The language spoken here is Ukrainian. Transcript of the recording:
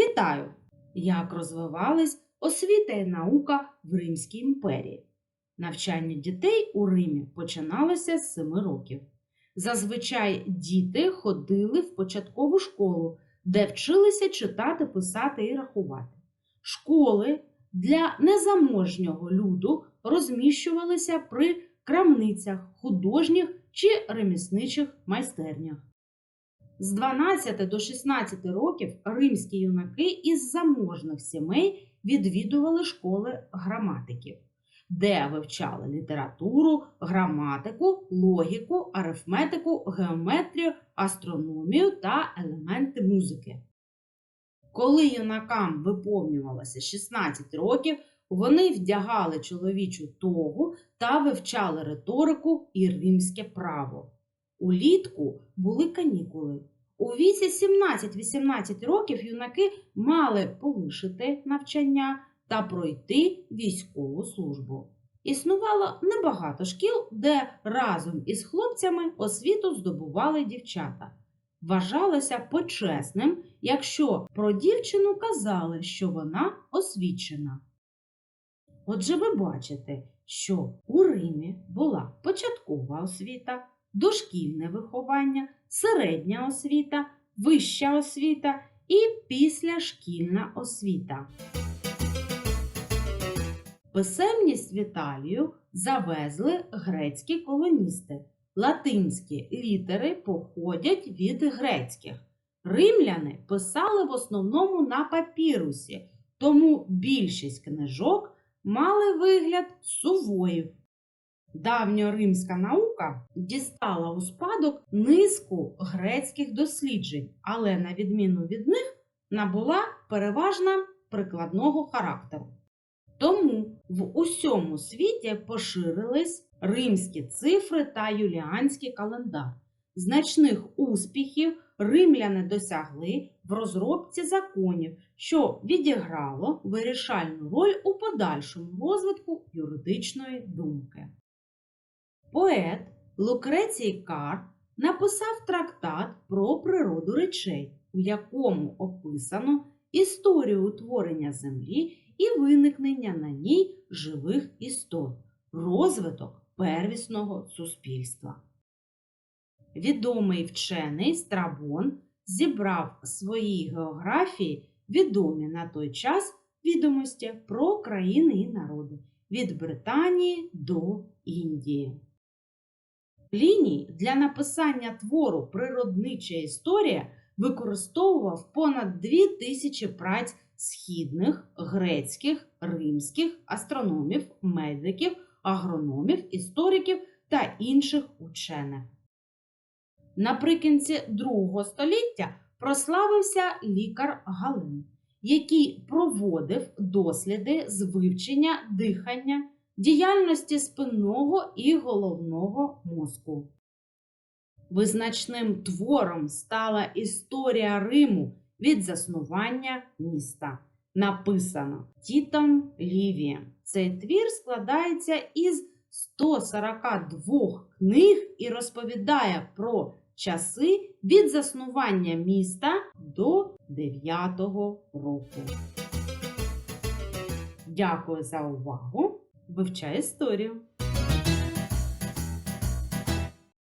Вітаю! Як розвивались освіта і наука в Римській імперії? Навчання дітей у Римі починалося з 7 років. Зазвичай діти ходили в початкову школу, де вчилися читати, писати і рахувати. Школи для незаможнього люду розміщувалися при крамницях, художніх чи ремісничих майстернях. З 12 до 16 років римські юнаки із заможних сімей відвідували школи граматиків, де вивчали літературу, граматику, логіку, арифметику, геометрію, астрономію та елементи музики. Коли юнакам виповнювалося 16 років, вони вдягали чоловічу тогу та вивчали риторику і римське право. Улітку були канікули. У віці 17-18 років юнаки мали полишити навчання та пройти військову службу. Існувало небагато шкіл, де разом із хлопцями освіту здобували дівчата. Вважалося почесним, якщо про дівчину казали, що вона освічена. Отже, ви бачите, що у Римі була початкова освіта, дошкільне виховання, середня освіта, вища освіта і післяшкільна освіта. Писемність в Італію завезли грецькі колоністи. Латинські літери походять від грецьких. Римляни писали в основному на папірусі, тому більшість книжок мали вигляд сувоїв. Давньоримська наука дістала у спадок низку грецьких досліджень, але, на відміну від них, набула переважно прикладного характеру. Тому в усьому світі поширились римські цифри та юліанський календар. Значних успіхів римляни досягли в розробці законів, що відіграло вирішальну роль у подальшому розвитку юридичної думки. Поет Лукрецій Кар написав трактат про природу речей, у якому описано історію утворення землі і виникнення на ній живих істот, розвиток первісного суспільства. Відомий вчений Страбон зібрав в своїй географії відомі на той час відомості про країни і народи від Британії до Індії. Ліній для написання твору Природнича історія використовував понад дві тисячі праць східних, грецьких, римських астрономів, медиків, агрономів, істориків та інших учених. Наприкінці другого століття прославився лікар Гален, який проводив досліди з вивчення дихання, діяльності спинного і головного мозку. Визначним твором стала історія Риму від заснування міста. Написано Тітом Лівієм. Цей твір складається із 142 книг і розповідає про часи від заснування міста до 9-го року. Дякую за увагу! Вивчай історію!